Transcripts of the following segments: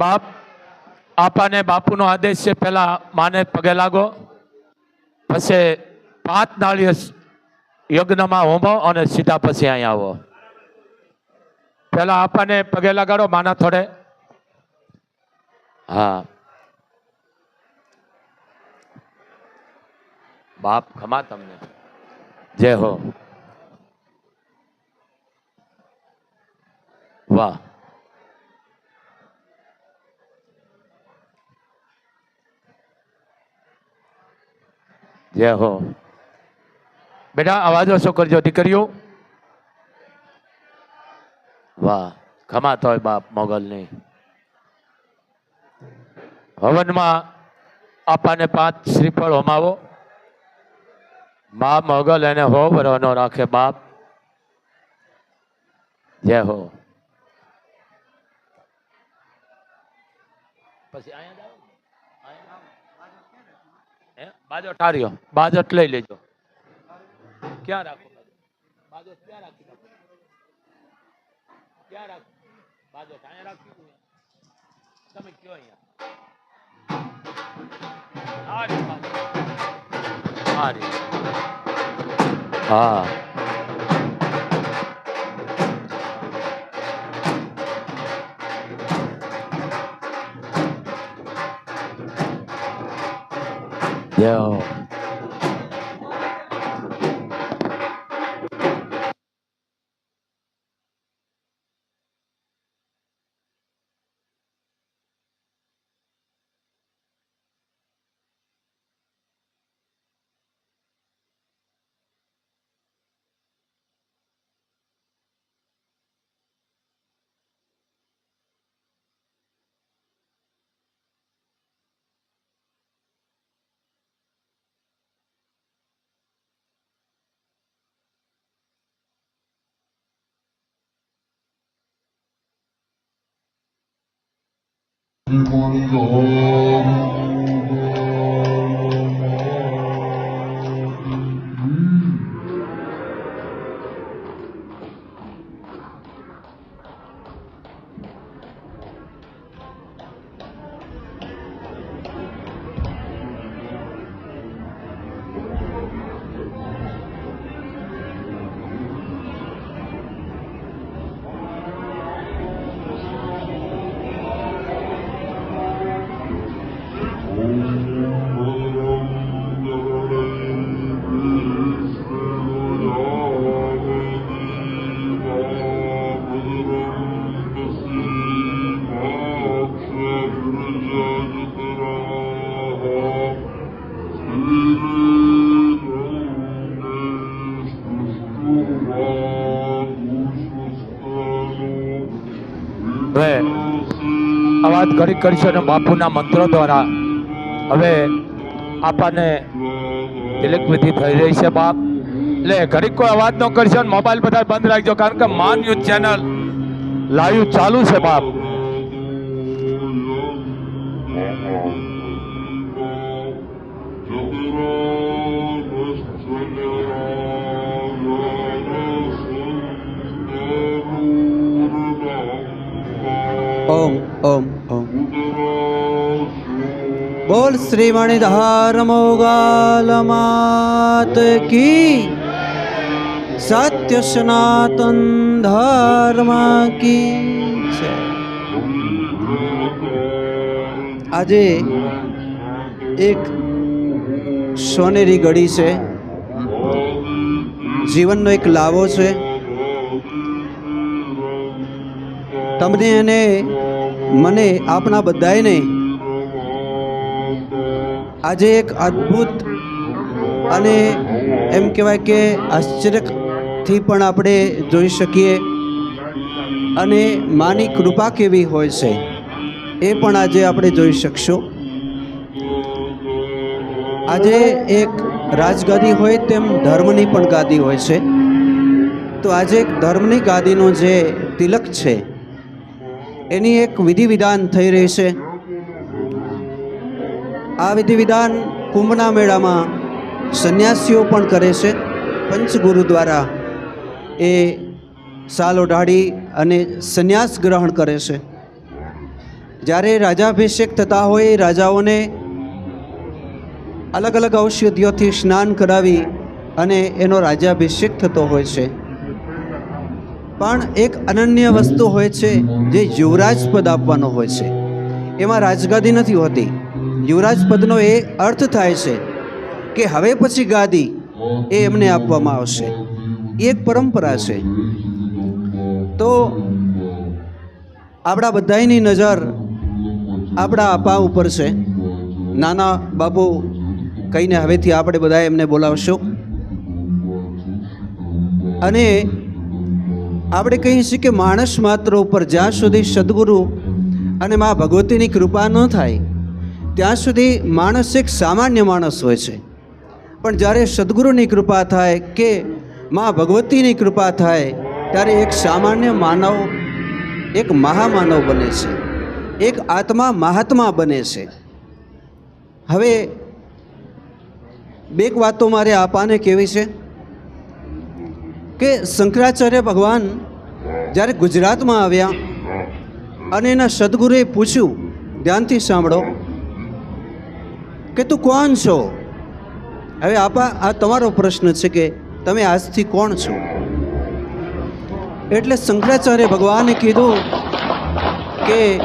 બાપ, આપાને બાપુનો આદેશ છે પહેલા માને પગે લાગો, પછી પાંચ નાળીએ યજ્ઞમાં હોમો અને સીધા પછી અહીંયા આવો. પહેલા આપાને પગે લગાડો, માના થોડે. હા. બાપ, ખમા તમને. જય હો. વાહ. જય હો. બેટા, અવાજો ઓછો કરજો, દીકરીઓ? વાહ, ખમાતો હોય બાપ મોગલ નહીં હવનમાં આપાને પાંચ શ્રીફળ હોમાવો. મા મોગલ એને હો વરવાનો રાખે બાપ. જય હો. પછી અહીંયા જાઓ ને? અહીંયા હે? બાજોટ હાર્યો. બાજોટ લઈ લેજો. ક્યાં રાખો બાજોટ? ક્યાં રાખી રાખો ક્યાં રાખો? બાજોટ અહીંયા રાખી દઉં તમે કયો અહીંયા? આ રહ્યો બાજોટ. આ રહ્યો. હા. જય હો હવે અવાજ કરી કરશો અને બાપુના મંત્રો દ્વારા. હવે આપણને તિલક વિધિ થઈ રહી છે બાપ. એટલે ઘડીક કોઈ અવાજ ન કરશો ને મોબાઈલ બધા બંધ રાખજો, કારણ કે માન ન્યૂઝ ચેનલ લાઈવ ચાલુ છે બાપ. ઓમ ઓમ. બોલ શ્રી મણિધાર મોગાલ માત કી? સત્ય સનાતન ધર્મ કી છે? આજે એક સોનેરી ઘડી છે. જીવનનો એક લાવો છે. તમને અને મને આપણા બધાને આજે એક અદ્ભુત અને એમ કહેવાય કે આશ્ચર્યથી પણ આપણે જોઈ શકીએ અને માની કૃપા કેવી હોય છે એ પણ આજે આપણે જોઈ શકશું. આજે એક રાજગાદી હોય તેમ ધર્મની પણ ગાદી હોય છે. તો આજે એક ધર્મની ગાદીનો જે તિલક છે, એની એક વિધિ વિધાન થઈ રહી છે. આ વિધિ વિધાન કુંભના મેળામાં સંન્યાસીઓ પણ કરે છે. પંચગુરુ દ્વારા એ સાલ ઓઢાડી અને સંન્યાસ ગ્રહણ કરે છે. જ્યારે રાજાભિષેક થતા હોય, રાજાઓને અલગ અલગ ઔષધિઓથી સ્નાન કરાવી અને એનો રાજાભિષેક થતો હોય છે. પણ એક અનન્ય વસ્તુ હોય છે, જે યુવરાજ પદ આપવાનો હોય છે. એમાં રાજગાદી નથી હોતી. યુવરાજ પદનો એ અર્થ થાય છે કે હવે પછી ગાદી એ એમને આપવામાં આવશે. એ એક પરંપરા છે. તો આપણા બધાની નજર આપણા આપા ઉપર છે. નાના બાપુ કહીને હવેથી આપણે બધા એમને બોલાવશું. અને આપણે કહીએ છીએ કે માણસ માત્ર ઉપર જ્યાં સુધી સદગુરુ અને મા ભગવતીની કૃપા ન થાય ત્યાં સુધી માણસ એક સામાન્ય માણસ હોય છે. પણ જ્યારે સદગુરુની કૃપા થાય કે મા ભગવતીની કૃપા થાય, ત્યારે એક સામાન્ય માનવ, એક મહામાનવ બને છે. એક આત્મા મહાત્મા બને છે. હવે બે વાતો મારે આપાને કેવી છે? કે શંકરાચાર્ય ભગવાન જ્યારે ગુજરાતમાં આવ્યા અને એના સદગુરુએ પૂછ્યું, ધ્યાનથી સાંભળો કે તું કોણ છો? હવે આપા, આ તમારો પ્રશ્ન છે કે તમે આજથી કોણ છો? એટલે શંકરાચાર્ય ભગવાને કીધું કે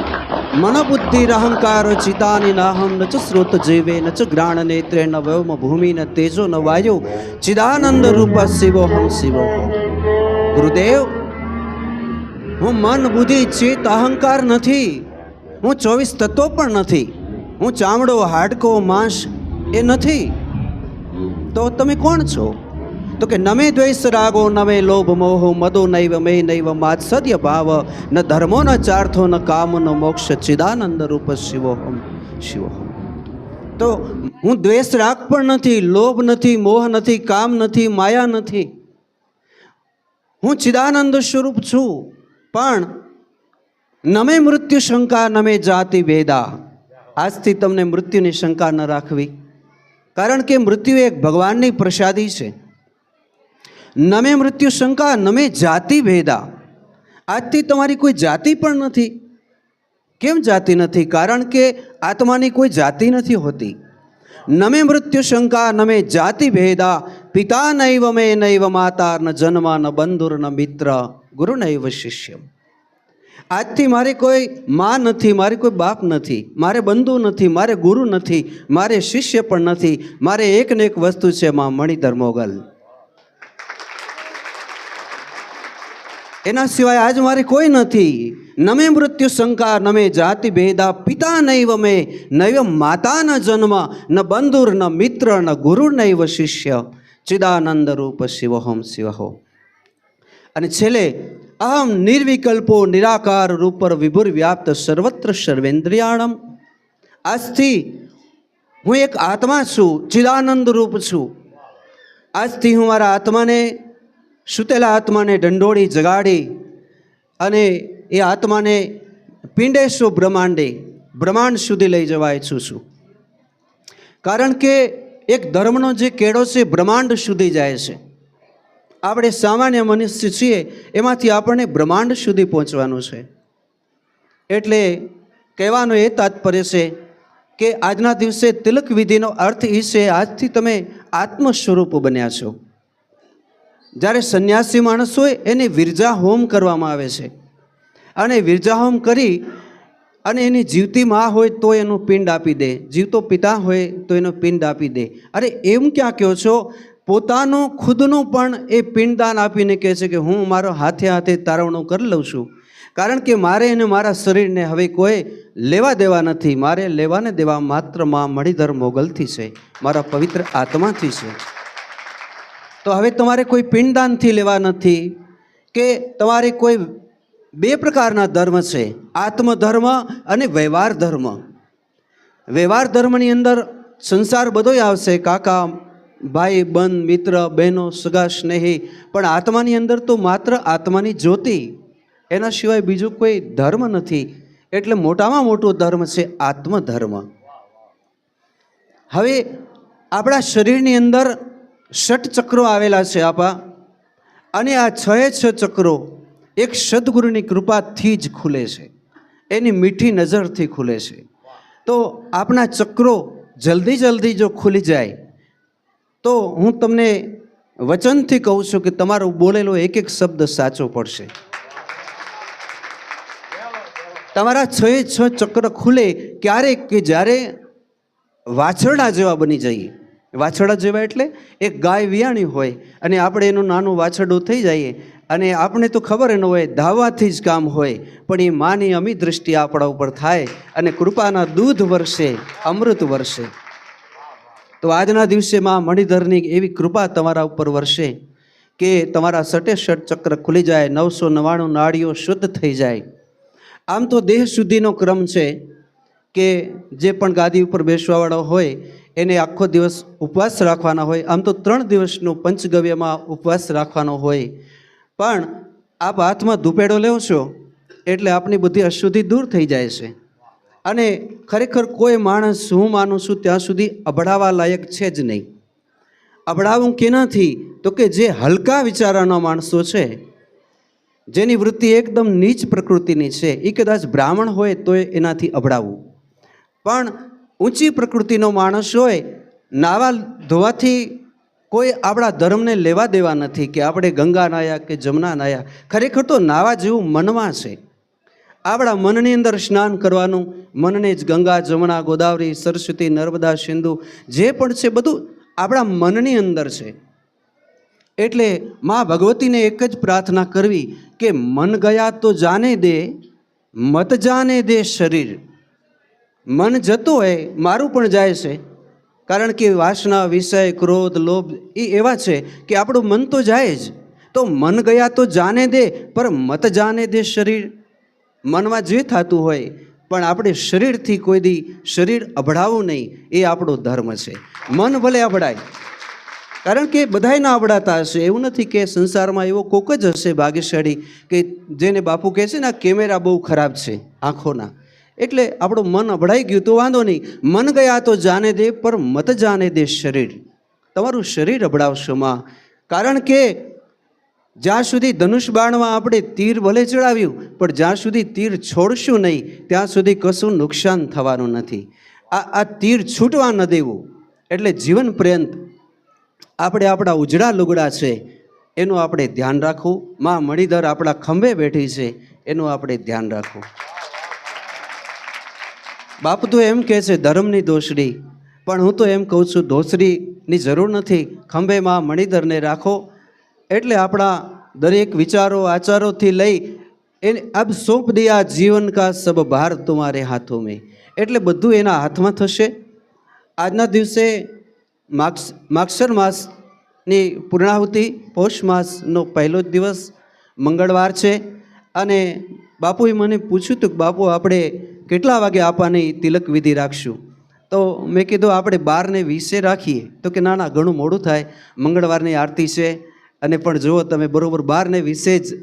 મનબુદ્ધિ અહંકાર ચિતાની નાહમ ન ચ સ્રોત જીવે, ન ચ ગ્રાણ નેત્રે, ન વ્યોમ ભૂમિ, ન તેજો, ન વાયુ, ચિદાનંદ રૂપ શિવોહમ શિવો. ગુરુદેવ, હું મન બુદ્ધિ ચિત્ત અહંકાર નથી, હું ચોવીસ તત્વો પણ નથી. હું ચામડો હાડકો માંસ એ નથી. તો તમે કોણ છો? તો કે નમે દ્વેષ રાગો, નમે લોભ મોહ, મદો નૈવ, મે નૈવ, માત્સર્ય ભાવ, ન ધર્મો, ન ચાર્થો, ન કામ, ન મોક્ષ, ચિદાનંદ રૂપ શિવોહમ શિવોહમ. તો હું દ્વેષ રાગ પણ નથી, લોભ નથી, મોહ નથી, કામ નથી, માયા નથી. હું ચિદાનંદ સ્વરૂપ છું, પણ નમે મૃત્યુ શંકા, નમે જાતિ ભેદા આજથી તમને મૃત્યુની શંકા ન રાખવી. કારણ કે મૃત્યુ એક ભગવાનની પ્રસાદી છે. નમે મૃત્યુ શંકા, નમે જાતિ ભેદા. આજથી તમારી કોઈ જાતિ પણ નથી. કેમ જાતિ નથી? કારણ કે આત્માની કોઈ જાતિ નથી હોતી. નમે મૃત્યુ શંકા, નમે જાતિ ભેદા. પિતા નૈવ મે નૈવ માતા ન જન્મ ન બંધુર ન મિત્ર. ગુરુ નૈવ શિષ્યમ. આજથી મારે કોઈ માં નથી, મારે કોઈ બાપ નથી, મારે બંધુ નથી, મારે ગુરુ નથી, મારે શિષ્ય પણ નથી, મારે એક ને એક વસ્તુ છે માં મણિધર મોગલ. એના સિવાય આજ મારે કોઈ નથી. નમે મૃત્યુ શંકા, નમે જાતિ ભેદા, પિતા નૈવ મે, નૈવ માતા જન્મ, ન બંધુર, ન મિત્ર, ન ગુરુ નૈવ શિષ્ય. ચિદાનંદ રૂપ શિવહોમ શિવહો અને છેલ્લે અહમ નિર્વિકલ્પો નિરાકાર રૂપર વિભુર વ્યાપ્ત સર્વત્ર સર્વેન્દ્રિયાણમ આજથી હું એક આત્મા છું ચિદાનંદ રૂપ છું આજથી હું મારા આત્માને સુતેલા આત્માને ડંડોળી જગાડી અને એ આત્માને પિંડેશો બ્રહ્માંડે બ્રહ્માંડ સુધી લઈ જવા ઈચ્છું છું કારણ કે એક ધર્મનો જે કેળો છે બ્રહ્માંડ સુધી જાય છે આપણે સામાન્ય મનુષ્ય છીએ, એમાંથી આપણને બ્રહ્માંડ સુધી પહોંચવાનું છે. એટલે કહેવાનો એ તાત્પર્ય છે કે આજના દિવસે તિલક વિધિનો અર્થ એ છે, આજથી તમે આત્મ સ્વરૂપ બન્યા છો. જ્યારે સંન્યાસી માણસ હોય, એને વિરજા હોમ કરવામાં આવે છે. અને વિરજા હોમ કરી અને એની જીવતી માં હોય તો એનું પિંડ આપી દે, જીવતો પિતા હોય તો એનો પિંડ આપી દે. અરે એમ ક્યાં કહો છો? પોતાનું ખુદનું પણ એ પિંડદાન આપીને કહે છે કે હું મારો હાથે હાથે તારવણું કરી લઉં છું. કારણ કે મારે અને મારા શરીરને હવે કોઈ લેવા દેવા નથી. મારે લેવાને દેવા માત્રમાં મણિધર મોગલથી છે. મારા પવિત્ર આત્માથી છે. તો હવે તમારે કોઈ પિંડદાનથી લેવા નથી કે તમારે કોઈ બે પ્રકારના ધર્મ છે. આત્મધર્મ અને વ્યવહાર ધર્મ. વ્યવહાર ધર્મની અંદર સંસાર બધોય આવશે. કાકા ભાઈ બંધ મિત્ર, બહેનો, સગા, સ્નેહી, પણ આત્માની અંદર તો માત્ર આત્માની જ્યોતિ. એના સિવાય બીજું કોઈ ધર્મ નથી. એટલે મોટામાં મોટો ધર્મ છે આત્મધર્મ. હવે આપણા શરીરની અંદર ષટ ચક્રો આવેલા છે આપા. અને આ છ છ ચક્રો એક સદગુરુની કૃપાથી જ ખુલે છે. એની મીઠી નજરથી ખુલે છે. તો આપણા ચક્રો જલ્દી જલ્દી જો ખુલી જાય તો હું તમને વચનથી કહું છું કે તમારો બોલેલો એક એક શબ્દ સાચો પડશે. તમારા છ છ ચક્ર ખુલે ક્યારેક કે જ્યારે વાછરડા જેવા બની જઈએ. વાછરડા જેવા એટલે એક ગાય વિયાણી હોય અને આપણે એનું નાનું વાછરડું થઈ જઈએ અને આપણે તો ખબર ન હોય ધાવાથી જ કામ હોય, પણ એ માની અમી દ્રષ્ટિ આપણા ઉપર થાય અને કૃપાના દૂધ વરસે, અમૃત વરસે. તો આજના દિવસે માં મણિધરની એવી કૃપા તમારા ઉપર વરસે કે તમારા સટે સટ ચક્ર ખુલી જાય, નવસો નવ્વાણું નાળીઓ શુદ્ધ થઈ જાય. આમ તો દેહ શુદ્ધિનો ક્રમ છે કે જે પણ ગાદી ઉપર બેસવાવાળો હોય, એને આખો દિવસ ઉપવાસ રાખવાના હોય. આમ તો ત્રણ દિવસનો પંચગવ્યમાં ઉપવાસ રાખવાનો હોય. પણ આપ હાથમાં ધૂપેડો લેવો છો, એટલે આપની બધી અશુદ્ધિ દૂર થઈ જાય છે. અને ખરેખર કોઈ માણસ હું માનું છું ત્યાં સુધી અભડાવા લાયક છે જ નહીં. અભડાવું કેનાથી? તો કે જે હલકા વિચારાના માણસો છે, જેની વૃત્તિ એકદમ નીચ પ્રકૃતિની છે એ કદાચ બ્રાહ્મણ હોય તો એનાથી અભડાવવું પણ ઊંચી પ્રકૃતિનો માણસ હોય, નાવા ધોવાથી કોઈ આપણા ધર્મને લેવા દેવા નથી કે આપણે ગંગા નાયા કે જમના નાયા. ખરેખર તો નાવા જેવું મનમાં છે. આપણા મનની અંદર સ્નાન કરવાનું, મનને જ ગંગા, જમણા, ગોદાવરી, સરસ્વતી, નર્મદા, સિંધુ, જે પણ છે બધું આપણા મનની અંદર છે. એટલે મા ભગવતીને એક જ પ્રાર્થના કરવી કે મન ગયા તો જાને દે, મત જાને દે શરીર. મન જતું હોય, મારું પણ જાય છે. કારણ કે વાસના, વિષય, ક્રોધ, લોભ, એ એવા છે કે આપણું મન તો જાય જ. તો મન ગયા તો જાને દે પર મત જાને દે શરીર. મનમાં જે થતું હોય, પણ આપણે શરીરથી કોઈ દી શરીર અભડાવવું નહીં, એ આપણો ધર્મ છે. મન ભલે અભડાય, કારણ કે બધાય ના અવડાતા હશે. એવું નથી કે સંસારમાં એવો કોક જ હશે ભાગ્યશાળી કે જેને બાપુ કહે છે ને, આ કેમેરા બહુ ખરાબ છે આંખોના. એટલે આપણું મન અભડાઈ ગયું તો વાંધો નહીં. મન ગયા તો જાને દે, પર મત જાને દે શરીર. તમારું શરીર અભડાવશો માં. કારણ કે જ્યાં સુધી ધનુષ બાણમાં આપણે તીર ભલે ચડાવ્યું, પણ જ્યાં સુધી તીર છોડશું નહીં, ત્યાં સુધી કશું નુકસાન થવાનું નથી. આ આ તીર છૂટવા ન દેવું, એટલે જીવન પર્યંત આપણે આપણા ઉજળા લુગડા છે, એનું આપણે ધ્યાન રાખવું. માં મણિધર આપણા ખંભે બેઠી છે, એનું આપણે ધ્યાન રાખવું. બાપ તો એમ કહે છે, ધર્મની દોષડી પણ હું તો એમ કહું છું, દોસરીની જરૂર નથી. ખંભે માં મણિધરને રાખો એટલે આપણા દરેક વિચારો, આચારોથી લઈ એને અબ સોંપ દિયા જીવન કા સબ ભાર તુમારે હાથો મેં. એટલે બધું એના હાથમાં થશે. આજના દિવસે માક્ષ, માક્ષર માસની પૂર્ણાહુતિ, પૌષ માસનો પહેલો જ દિવસ મંગળવાર છે. અને બાપુએ મને પૂછ્યું હતું કે બાપુ, આપણે કેટલા વાગે આપવાની તિલક વિધિ રાખશું? તો મેં કીધું, આપણે બારને વીસે રાખીએ. તો કે ના ના, ઘણું મોડું થાય. મંગળવારની આરતી છે. અને પણ જુઓ તમે બરોબર બારને વિશે જ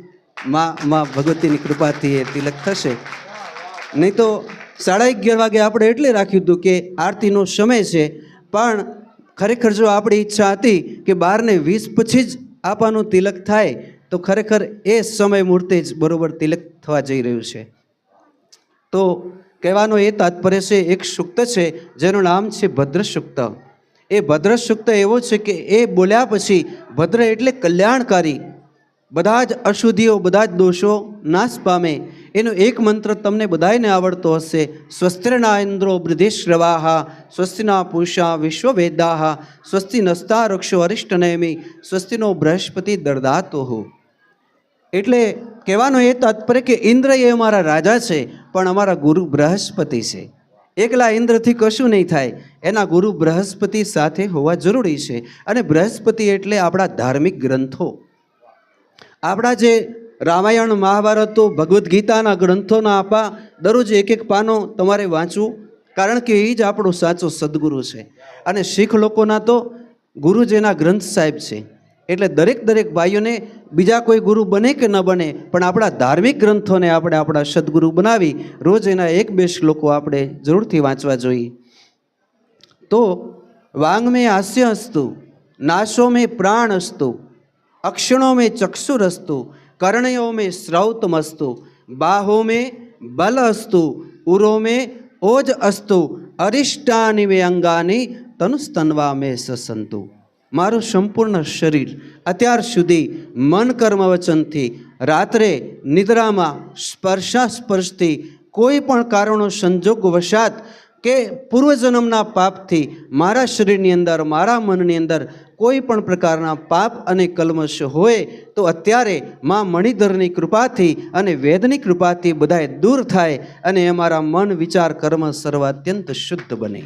માં માં ભગવતીની કૃપાથી એ તિલક થશે. નહીં તો સાડા અગિયાર વાગે આપણે એટલે રાખ્યું હતું કે આરતીનો સમય છે, પણ ખરેખર જો આપણી ઈચ્છા હતી કે બારને વીસ પછી જ આપવાનું તિલક થાય, તો ખરેખર એ સમય મૂર્તે જ બરોબર તિલક થવા જઈ રહ્યું છે. તો કહેવાનો એ તાત્પર્ય છે, એક સુક્ત છે, જેનું નામ છે ભદ્ર સુક્ત એ ભદ્ર સુક્ત એવો છે કે એ બોલ્યા પછી ભદ્ર એટલે કલ્યાણકારી. બધા જ અશુદ્ધિઓ, બધા જ દોષો નાશ પામે. એનો એક મંત્ર તમને બધાયને આવડતો હશે. સ્વસ્ત્રના ઇન્દ્રો બૃધિશ્રવાહા, સ્વસ્તિના પૂષા વિશ્વવેદાહા સ્વસ્તિ નસ્તા રક્ષો અરિષ્ટનેમી, સ્વસ્તિનો બૃહસ્પતિ દર્દાતો હો એટલે કહેવાનો એ તાત્પર્ય કે ઇન્દ્ર એ અમારા રાજા છે, પણ અમારા ગુરુ બૃહસ્પતિ છે. એકલા ઇન્દ્રથી કશું નહીં થાય. એના ગુરુ બૃહસ્પતિ સાથે હોવા જરૂરી છે. અને બૃહસ્પતિ એટલે આપણા ધાર્મિક ગ્રંથો. આપણા જે રામાયણ મહાભારતો ભગવદ્ ગીતાના ગ્રંથોના આપા, દરરોજ એક એક પાનો તમારે વાંચવું, કારણ કે એ જ આપણો સાચો સદગુરુ છે. અને શીખ લોકોના તો ગુરુ જેના ગ્રંથ સાહેબ છે. એટલે દરેક દરેક ભાઈઓને બીજા કોઈ ગુરુ બને કે ન બને, પણ આપણા ધાર્મિક ગ્રંથોને આપણે આપણા સદગુરુ બનાવી, રોજ એના એક બે શ્લોકો આપણે જરૂરથી વાંચવા જોઈએ. તો, વાંગ મેં હાસ્ય અસ્તુ નાશો મેં પ્રાણ અસ્તુ અક્ષણો મેં ચક્ષુરસ્તુ કર્ણયો મેં શ્રૌતમસ્તુ બાહો મેં બલ અસ્તુ ઉરોમે ઓજ અસ્તુ, અરિષ્ટાની મેં અંગાની, તનુસ્તનવા મેં સસંતુ. મારું સંપૂર્ણ શરીર અત્યાર સુધી મન કર્મ વચનથી રાત્રે નિદ્રામાં સ્પર્શાસ્પર્શથી, કોઈ પણ કારણો સંજોગ વશાત કે પૂર્વજન્મના પાપથી મારા શરીરની અંદર, મારા મનની અંદર કોઈ પણ પ્રકારના પાપ અને કલ્મશ હોય, તો અત્યારે મા મણિધરની કૃપાથી અને વેદની કૃપાથી બધાએ દૂર થાય અને અમારા મન વિચાર કર્મ સર્વાત્યંત શુદ્ધ બને.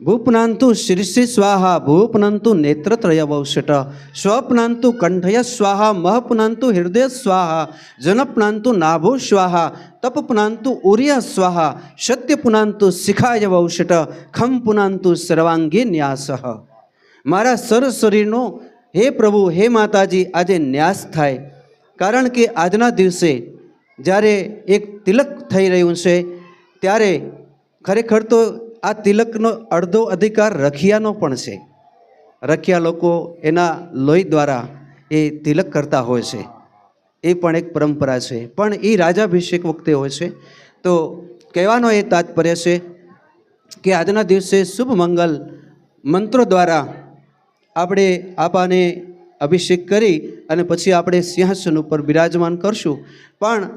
ભૂપનાંતુ શીર્ષિ સ્વાહા ભૂપનંતુ નેત્રત્રય વૌષટ સ્વપ્નાંતુ કંઠય સ્વાહા મહપનાંતુ હૃદય સ્વાહા જનપનાંતુ નાભો સ્વાહા તપપનાંતુ ઉર્ય સ્વાહા સત્યપુનાંતુ શિખાય વૌષટ ખમ પુનાંતુ સર્વાંગી ન્યાસ મારા સર શરીરનો હે પ્રભુ હે માતાજી આજે ન્યાસ થાય કારણ કે આજના દિવસે જ્યારે એક તિલક થઈ રહ્યું છે ત્યારે ખરેખર તો આ તિલકનો અડધો અધિકાર રખિયાનો પણ છે. રખિયા લોકો એના લોહી દ્વારા એ તિલક કરતા હોય છે. એ પણ એક પરંપરા છે. પણ એ રાજાભિષેક વખતે હોય છે. તો કહેવાનો એ તાત્પર્ય છે કે આજના દિવસે શુભ મંગલ મંત્રો દ્વારા આપણે આપાને અભિષેક કરી અને પછી આપણે સિંહાસન ઉપર બિરાજમાન કરશું. પણ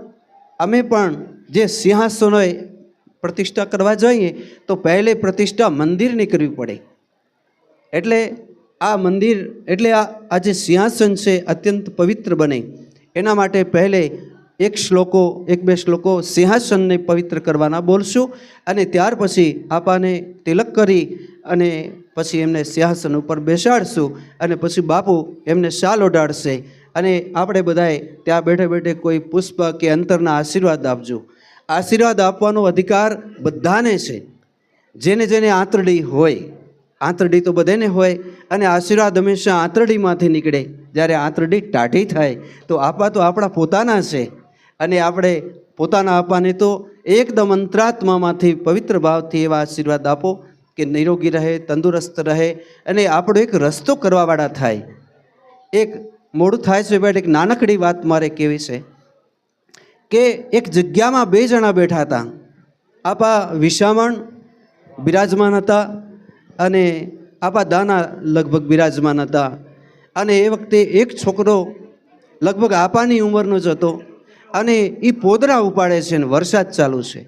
અમે પણ જે સિંહાસનોએ પ્રતિષ્ઠા કરવા જઈએ, તો પહેલે પ્રતિષ્ઠા મંદિરની કરવી પડે. એટલે આ મંદિર, એટલે આ આ જે સિંહાસન છે, અત્યંત પવિત્ર બને. એના માટે પહેલે એક શ્લોકો, એક બે શ્લોકો સિંહાસનને પવિત્ર કરવાના બોલશું અને ત્યાર પછી આપાને તિલક કરી અને પછી એમને સિંહાસન ઉપર બેસાડશું અને પછી બાપુ એમને શાલ ઓઢાડશે. અને આપણે બધાએ ત્યાં બેઠે બેઠે કોઈ પુષ્પ કે અંતરના આશીર્વાદ આપજો. આશીર્વાદ આપવાનો અધિકાર બધાને છે. જેને જેને આંતરડી હોય, આંતરડી તો બધાને હોય, અને આશીર્વાદ હંમેશા આંતરડીમાંથી નીકળે. જ્યારે આંતરડી ટાઢી થાય, તો આપા તો આપણા પોતાના છે. અને આપણે પોતાના આપાને તો એકદમ અંતરાત્મામાંથી પવિત્ર ભાવથી એવા આશીર્વાદ આપો કે નિરોગી રહે, તંદુરસ્ત રહે, અને આપણો એક રસ્તો કરવાવાળા થાય. એક મોડું થાય છે બેટ એક નાનકડી વાત મારે કેવી છે. કે એક જગ્યામાં બે જણા બેઠા હતા. આપા વિશામણ બિરાજમાન હતા અને આપા દાના લગભગ બિરાજમાન હતા. અને એ વખતે એક છોકરો લગભગ આપાની ઉંમરનો જ હતો અને એ પોદરા ઉપાડે છે ને વરસાદ ચાલુ છે.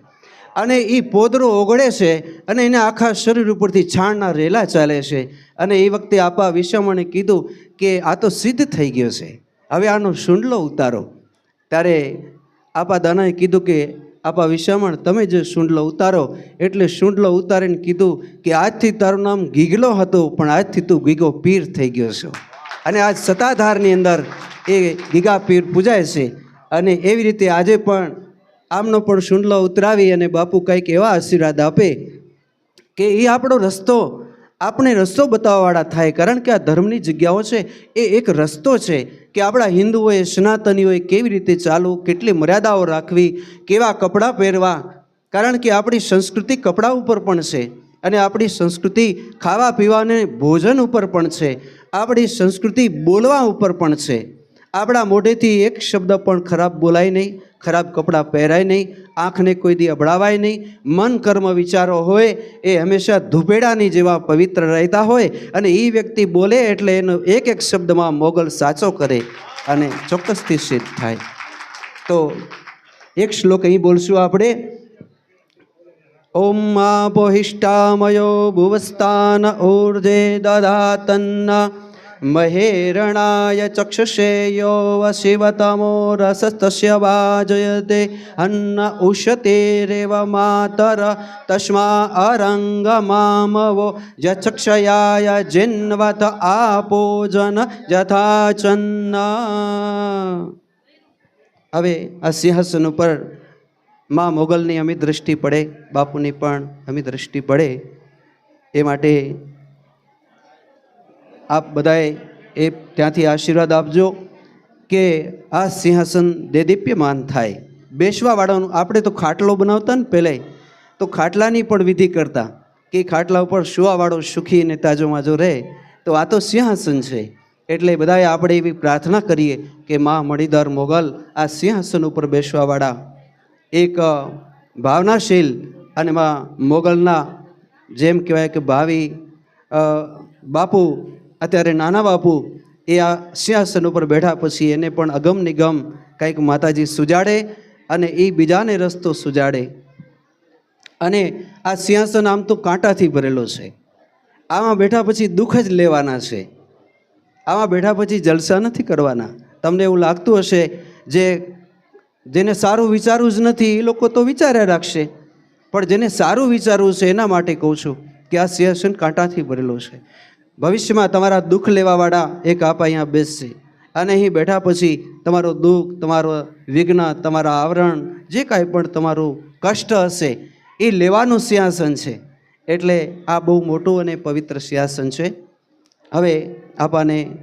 અને એ પોદરો ઓગળે છે અને એને આખા શરીર ઉપરથી છાણના રેલા ચાલે છે. અને એ વખતે આપા વિશામણે કીધું કે આ તો સિદ્ધ થઈ ગયો છે. હવે આનો શુંડલો ઉતારો. ત્યારે આપા દાનાએ કીધું કે, આપા વિશામણ, તમે જે શુંડલો ઉતારો, એટલે શુંડલો ઉતારીને કીધું કે, આજથી તારું નામ ગીગલો હતું, પણ આજથી તું ગીગો પીર થઈ ગયો છો. અને આજ સત્તાધારની અંદર એ ગીગા પીર પૂજાય છે. અને એવી રીતે આજે પણ આમનો પણ શુંડલો ઉતરાવી અને બાપુ કંઈક એવા આશીર્વાદ આપે કે એ આપણો રસ્તો આપણે રસ્તો બતાવવાવાળા થાય. કારણ કે આ ધર્મની જગ્યાઓ છે, એ એક રસ્તો છે કે આપણા હિન્દુઓએ, સનાતનીઓએ કેવી રીતે ચાલવું કેટલી મર્યાદાઓ રાખવી, કેવા કપડાં પહેરવા. કારણ કે આપણી સંસ્કૃતિ કપડાં ઉપર પણ છે અને આપણી સંસ્કૃતિ ખાવા પીવાને ભોજન ઉપર પણ છે. આપણી સંસ્કૃતિ બોલવા ઉપર પણ છે. આપણા મોઢેથી એક શબ્દ પણ ખરાબ બોલાય નહીં. ખરાબ કપડાં પહેરાય નહીં, આંખને કોઈ દી અબડાવાય નહીં. મન, કર્મ, વિચારો હોય એ હંમેશા ધુપેડાની જેવા પવિત્ર રહેતા હોય અને એ વ્યક્તિ બોલે એટલે એનો એક એક શબ્દમાં મોગલ સાચો કરે અને ચોક્કસથી સિદ્ધ થાય. તો એક શ્લોક અહીં બોલશું આપણે. ઓમ આપોહિષ્ટામયો ભુવસ્તાન ઊર્જે દધાતન્ન મહેરણાય ચક્ષુષે યો વશિવતમો રસસ્તસ્ય વાજયતે અન્ન ઉષ્યતે રેવ માતર તસ્મા અરંગમામવો યચક્ષયાય જિન્વત આપોજન જન યથાચન્ન હવે આ સિંહાસન ઉપરમાં મોગલની અમી દૃષ્ટિ પડે, બાપુની પણ અમી દૃષ્ટિ પડે, એ માટે આપ બધાએ એ ત્યાંથી આશીર્વાદ આપજો કે આ સિંહાસન દેદીપ્યમાન થાય. બેસવાવાળાનું આપણે તો ખાટલો બનાવતા ને પહેલે તો ખાટલાની પણ વિધિ કરતા કે ખાટલા ઉપર સુવાવાળો સુખી અને તાજો માજો રહે, તો આ તો સિંહાસન છે. એટલે બધાએ આપણે એવી પ્રાર્થના કરીએ કે મા મણિધર મોગલ આ સિંહાસન ઉપર બેસવાવાળા એક ભાવનાશીલ અને મા મોગલના જેમ કહેવાય કે ભાવિ બાપુ અત્યારે નાના બાપુ એ આ સિંહાસન ઉપર બેઠા પછી એને પણ અગમ નિગમ કંઈક માતાજી સુજાડે અને એ બીજાને રસ્તો સુજાડે. અને આ સિંહાસન આમ તો કાંટાથી ભરેલો છે. આમાં બેઠા પછી દુઃખ જ લેવાના છે. આમાં બેઠા પછી જલસા નથી કરવાના. તમને એવું લાગતું હશે જે જેને સારું વિચારવું જ નથી, એ લોકો તો વિચાર્યા રાખશે. પણ જેને સારું વિચારવું છે એના માટે કહું છું કે આ સિંહાસન કાંટાથી ભરેલો છે. ભવિષ્યમાં તમારા દુઃખ લેવાવાળા એક આપ અહીંયા બેસશે. અને અહીં બેઠા પછી તમારો દુઃખ, તમારો વિઘ્ન, તમારા આવરણ, જે કાંઈ પણ તમારું કષ્ટ હશે, એ લેવાનું સિંહાસન છે. એટલે આ બહુ મોટું અને પવિત્ર સિંહાસન છે. હવે આપાને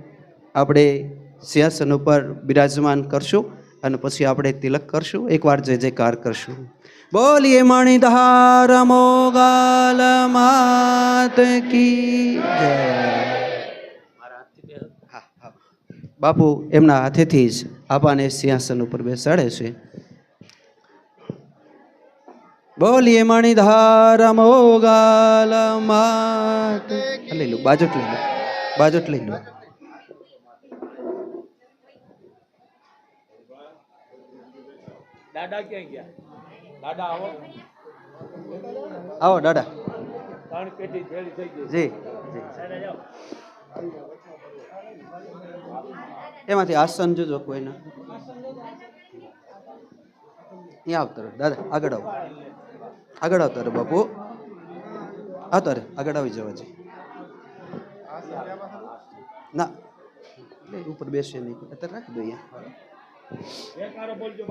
આપણે સિંહાસન ઉપર બિરાજમાન કરશું અને પછી આપણે તિલક કરશું. એકવાર જય જયકાર કરશું. બોલીએ મણિધાર મોગાલ માત કી જય. બાપુ, એમના હાથેથી જ આપાને સિંહાસન ઉપર બેસાડે છે. બોલીએ મણિધાર મોગાલ માત લઈ લો, બાજટ લઈ લો, બાજટ લઈ લો. દાદા ક્યાં ગયા? દાદા આવો. આવો દાદા. ત્રણ પેટી ભેળી થઈ ગઈ. જી જી. એમાંથી આસન જોજો કોઈના. અહીંયા આવતો રહે દાદા આગળ આવો. આગળ આવતો રહે બાપુ. આવતો રહે આગળ આવી જવા છે. ના. ઉપર બેસે નહીં. અત્યારે રાખી દો અહીંયા.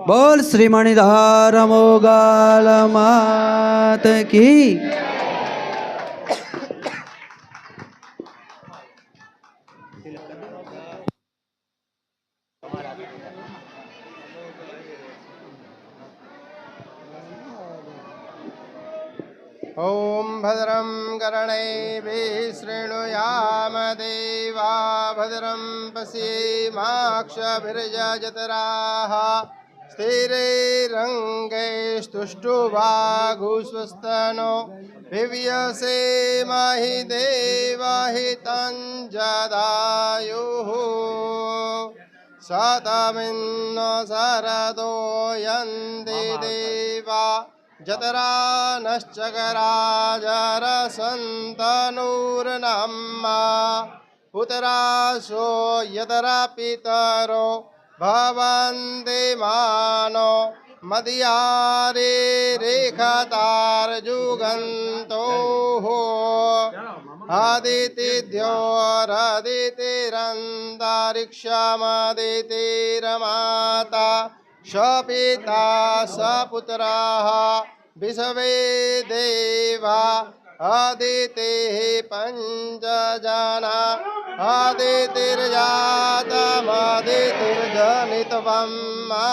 બોલ શ્રીમણી મણિધાર મોગાલ માત કી ॐ भद्रं कर्णैभिः शृणुयाम देवा भद्रं पश्येमाक्षभिर्यजतराः स्थिरैरङ्गैस्तुष्टुभागुस्वस्तनो विव्यसेमहि देवहितं शतमिन्नो शरदो यन्ति देवा जतरा नश्चकराजरसन्तनूर्नम्मा पुतराशो यतरा पितरो भवन्ति मानो मदियारे रेखतार्जुगन्तोः आदितिद्योरदितिरन्तरिक्षमदितिरमाता सपिता सपुत्राः विषवे देवा अदितिः पञ्चजना अदितिर्जातमदितिर्जनित्वं मा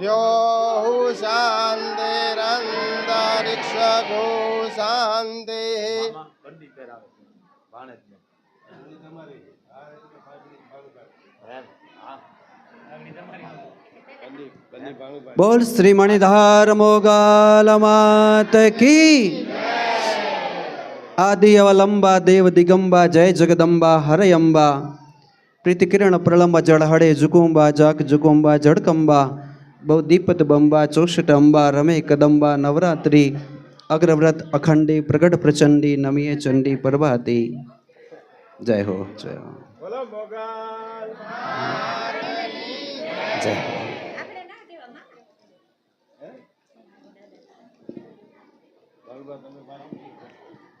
द्योः शान्तिरन्तरिक्षगो शान्तिः બંડી પહેરાવે ભાણેજ ને એમ હા બોલ શ્રી મણિધાર મોગાલ માત કી આદિ અવલંબા દેવ દિગંબા જય જગદંબા હરયંબા પ્રીતિકિરણ પ્રલંબ જળહળે જુકુંબા જાક જુકુંબા જળકંબા બહુ દીપત બંબા ચોસઠ અંબા રમે કદંબા નવરાત્રિ અગ્રવ્રત અખંડી પ્રગટ પ્રચંડી નમીએ ચંડી પ્રભાતી જય હો જય હો બોલો મોગલ જય હો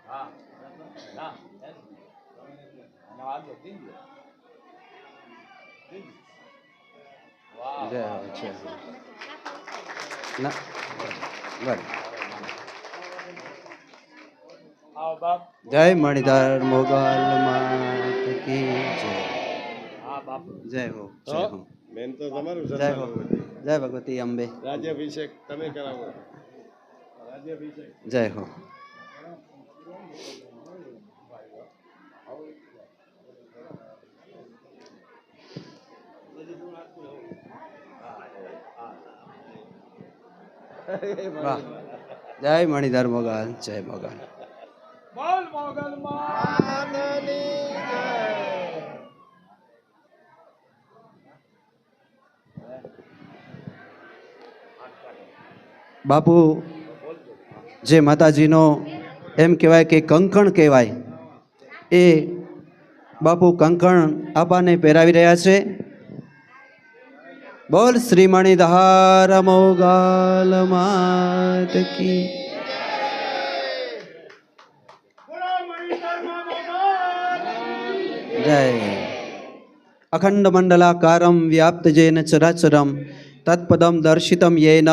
હા ના એમ. અને આગળ દીંજો વાહ જય હો જય હો ના બરાબર આવો બાપ જય મણિધર મોગલ માત કી જય હા બાપ જય હો જય હો મેન તો તમારું જય હો જય ભગવતી અંબે રાજ્યાભિષેક તમે કરાવો રાજ્યાભિષેક જય હો વાહ. જય મણિધર મોગલ જય મોગલ. બોલ મોગલ. બાપુ જે માતાજીનો એમ કહેવાય કે કંકણ કહેવાય એ બાપુ કંકણ આપાને પહેરાવી રહ્યા છે. બોલ શ્રી મણિધાર મોગાલ માત કી. જય. અખંડ મંડલાકારમ વ્યાપ્ત જેન ચરાચરમ, તત્પદમ દર્શિતમ યેન,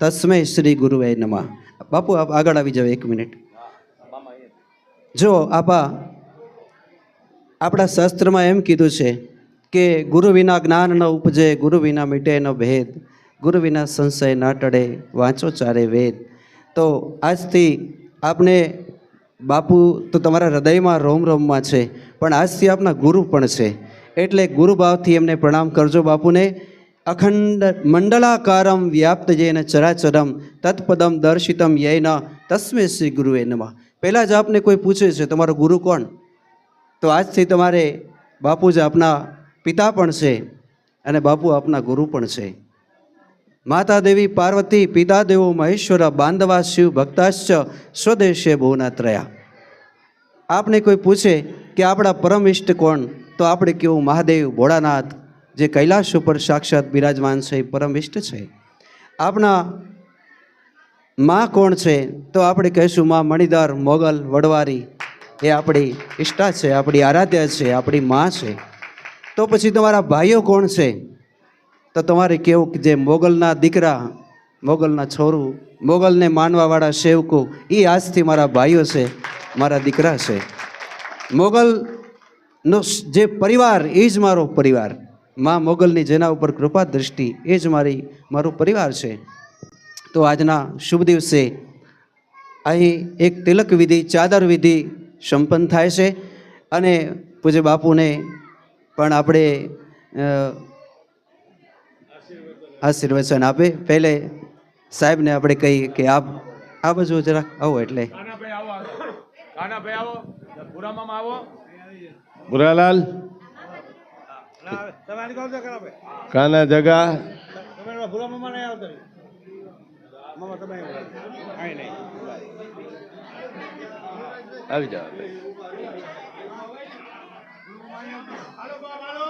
તસ્મે શ્રી ગુરુવે નમઃ. બાપુ, આપ આગળ આવી જાવ એક મિનિટ. જો, આપા, આપણા શાસ્ત્રમાં એમ કીધું છે કે ગુરુ વિના જ્ઞાન ન ઉપજે ગુરુ વિના મીટે ન ભેદ ગુરુ વિના સંશય ના ટળે, વાંચો ચારે વેદ. તો આજથી આપને બાપુ તો તમારા હૃદયમાં રોમ રોમમાં છે, પણ આજથી આપના ગુરુ પણ છે. એટલે ગુરુભાવથી એમને પ્રણામ કરજો બાપુને. અખંડ મંડલાકારમ વ્યાપ્ત જેન ચરાચરમ તત્પદમ દર્શિતમ યૈન તસ્મે શ્રી ગુરુએ નમઃ. પહેલાં જ આપને કોઈ પૂછે છે, તમારો ગુરુ કોણ? તો આજથી તમારે બાપુ જ આપના પિતા પણ છે અને બાપુ આપના ગુરુ પણ છે. માતા દેવી પાર્વતી પિતા દેવો મહેશ્વર, બાંધવા, શિવ ભક્તાશ્ચ, સ્વદેશે રહ્યા આપને કોઈ પૂછે કે આપણા પરમ ઇષ્ટ કોણ, તો આપણે કેવું મહાદેવ ભોળાનાથ, જે કૈલાશ ઉપર સાક્ષાત બિરાજમાન છે, એ પરમ ઇષ્ટ છે. આપણા માં કોણ છે, તો આપણે કહીશું માં મણિધર, મોગલ, વડવારી, એ આપણી ઇષ્ટા છે, આપણી આરાધ્ય છે, આપણી માં છે. તો પછી તમારા ભાઈઓ કોણ છે? તો તમારે કેવું કે જે મોગલના દીકરા, મોગલના છોરું, મોગલને માનવાવાળા સેવકો, એ આજથી મારા ભાઈઓ છે, મારા દીકરા છે. મોગલનો જે પરિવાર, એ જ મારો પરિવાર. મા મોગલની જેના ઉપર કૃપા દ્રષ્ટિ, એ જ મારી, મારો પરિવાર છે. તો આજના શુભ દિવસે અહીં એક તિલક વિધિ, ચાદર વિધિ સંપન્ન થાય છે અને પૂજ્ય બાપુને પણ આપણે આશીર્વચન આપે. પહેલે સાહેબને આપણે કહીએ કે આપ આ બાજુ જરાક આવો એટલે. ભુરાલાલ કાના જગા. આવી જાઓ. હાલો